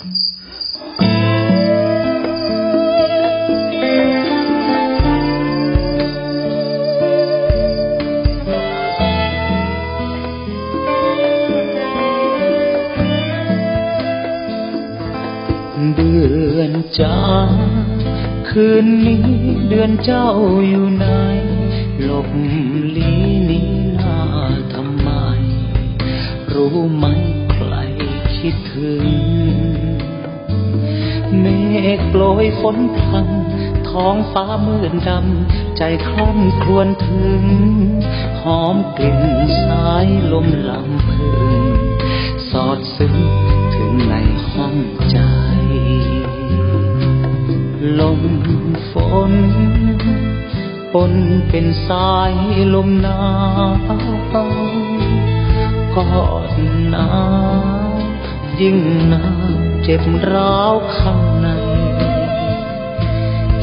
เดือนจ้าคืนนี้เดือนเจ้าอยู่ไหนหลบลีนี้หน้าทำไม รู้ไหมใครคิดถึง เมฆโปรยฝนพรำท้องฟ้ามืดดำ ใจคล่ำครวญถึง หอมกลิ่นสายลมลำพึง สอดซึ้งถึงในห้องใจ ลมฝนปนเป็นสายลมหนาวกอดหนาวยิ่งหนาว จ็บร้าวข้างใน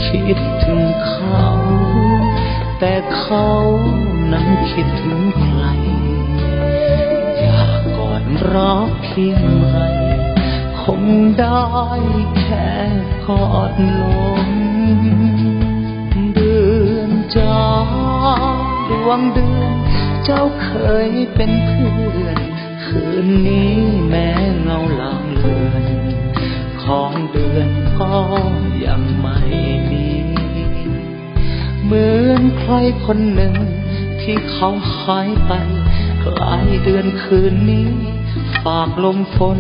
คิดถึงเขา แต่เขานั้นคิดถึงใคร อยากกอดรักเพียงไร คงได้แค่กอดลมเดือนจ้าดวงเดือน เจ้าเคยเป็นเพื่อน คืนนี้แม้ รคนหนึ่ง ที่เขาหายไปกลายเดือนคืนนี้ ฝากลมฝน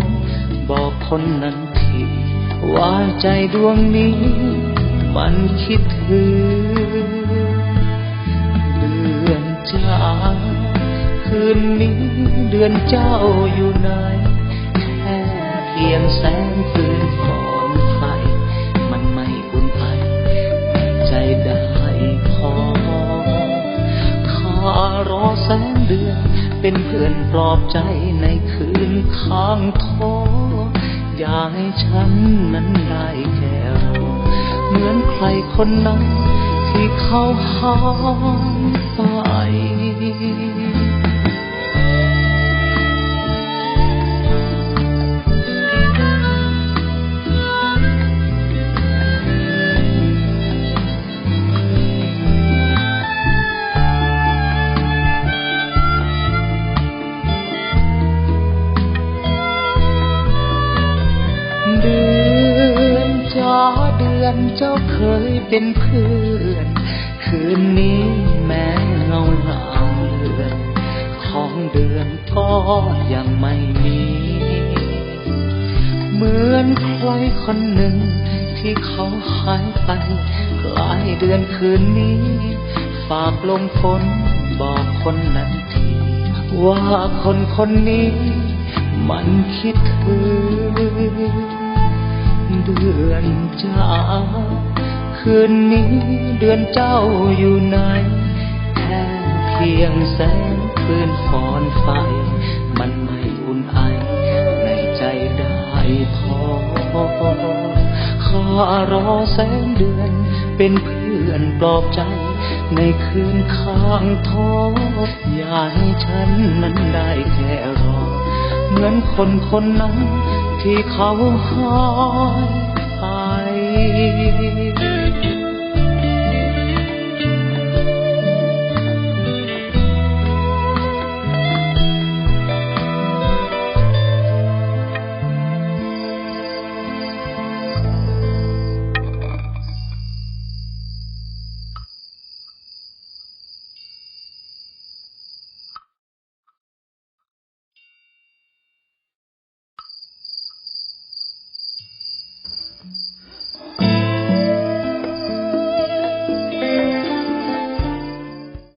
บอกคนนั้นทีว่าใจดวงนี้ มันคิดถึงเดือนจ้าคืนนี้เดือนเจ้าอยู่ไหนแค่เพียงแสงคืนก่อ เป็นเพื่อนปลอบใจในคืนข้างท้ออย่าให้ฉันนั้นได้แค่รอเหมือนใครคนนั้นที่เขาหายไป อนเจ้าเคยเป็นเพื่อน คืนนี้แม้เงาลางเลือนของเดือนก็ยังไม่มี เหมือนใครคนหนึ่งที่เขาหายไปกลายเดือนคืนนี้ ฝากลมฝนบอกคนนั้นทีว่าคนคนนี้มันคิดถึง เดือนจ้าคืนนี้เดือนเจ้าอยู่ไหนแค่เพียงแสงคืนฟอนไฟ มันไม่อุ่นไอ ในใจได้พอข้ารอแสงเดือน เป็นเพื่อนปลอบใจ ในคืนข้างท้ออย่าให้ฉันนั้นได้แค่รอ เหมือนคนคนนั้น ที่เขาหายไป